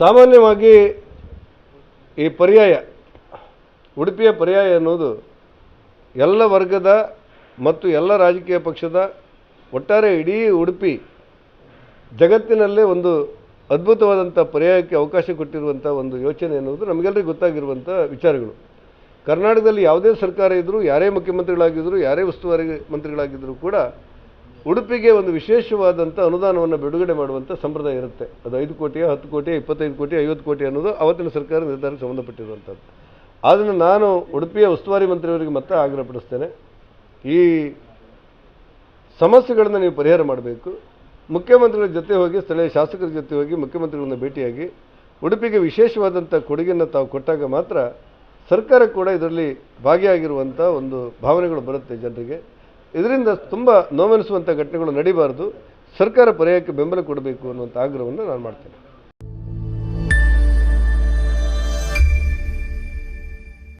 ಸಾಮಾನ್ಯವಾಗಿ ಈ ಪರ್ಯಾಯ, ಉಡುಪಿಯ ಪರ್ಯಾಯ ಅನ್ನೋದು ಎಲ್ಲ ವರ್ಗದ ಮತ್ತು ಎಲ್ಲ ರಾಜಕೀಯ ಪಕ್ಷದ ಒಟ್ಟಾರೆ ಇಡೀ ಉಡುಪಿ ಜಗತ್ತಿನಲ್ಲೇ ಒಂದು ಅದ್ಭುತವಾದಂಥ ಪರ್ಯಾಯಕ್ಕೆ ಅವಕಾಶ ಕೊಟ್ಟಿರುವಂಥ ಒಂದು ಯೋಚನೆ ಅನ್ನೋದು ನಮಗೆಲ್ಲರಿಗೂ ಗೊತ್ತಾಗಿರುವಂಥ ವಿಚಾರಗಳು. ಕರ್ನಾಟಕದಲ್ಲಿ ಯಾವುದೇ ಸರ್ಕಾರ ಇದ್ದರೂ, ಯಾರೇ ಮುಖ್ಯಮಂತ್ರಿಗಳಾಗಿದ್ದರೂ, ಯಾರೇ ಉಸ್ತುವಾರಿ ಮಂತ್ರಿಗಳಾಗಿದ್ದರೂ ಕೂಡ ಉಡುಪಿಗೆ ಒಂದು ವಿಶೇಷವಾದಂಥ ಅನುದಾನವನ್ನು ಬಿಡುಗಡೆ ಮಾಡುವಂಥ ಸಂಪ್ರದಾಯ ಇರುತ್ತೆ. ಅದು ಐದು ಕೋಟಿಯ, ಹತ್ತು ಕೋಟಿ ಇಪ್ಪತ್ತೈದು ಕೋಟಿ ಐವತ್ತು ಕೋಟಿ ಅನ್ನೋದು ಅವತ್ತಿನ ಸರ್ಕಾರ ನಿರ್ಧಾರಕ್ಕೆ ಸಂಬಂಧಪಟ್ಟಿರುವಂಥದ್ದು. ಆದ್ದರಿಂದ ನಾನು ಉಡುಪಿಯ ಉಸ್ತುವಾರಿ ಮಂತ್ರಿಯವರಿಗೆ ಮತ್ತೆ ಆಗ್ರಹಪಡಿಸ್ತೇನೆ ಈ ಸಮಸ್ಯೆಗಳನ್ನು ನೀವು ಪರಿಹಾರ ಮಾಡಬೇಕು. ಮುಖ್ಯಮಂತ್ರಿಗಳ ಜೊತೆ ಹೋಗಿ, ಸ್ಥಳೀಯ ಶಾಸಕರ ಜೊತೆ ಹೋಗಿ ಮುಖ್ಯಮಂತ್ರಿಗಳನ್ನ ಭೇಟಿಯಾಗಿ, ಉಡುಪಿಗೆ ವಿಶೇಷವಾದಂಥ ಕೊಡುಗೆಯನ್ನು ತಾವು ಕೊಟ್ಟಾಗ ಮಾತ್ರ ಸರ್ಕಾರ ಕೂಡ ಇದರಲ್ಲಿ ಭಾಗಿಯಾಗಿರುವಂಥ ಒಂದು ಭಾವನೆಗಳು ಬರುತ್ತೆ ಜನರಿಗೆ. ಇದರಿಂದ ತುಂಬ ನೋವೆನಿಸುವಂಥ ಘಟನೆಗಳು ನಡೀಬಾರ್ದು. ಸರ್ಕಾರ ಪರ್ಯಾಯಕ್ಕೆ ಬೆಂಬಲ ಕೊಡಬೇಕು ಅನ್ನುವಂಥ ಆಗ್ರಹವನ್ನು ನಾನು ಮಾಡ್ತೇನೆ.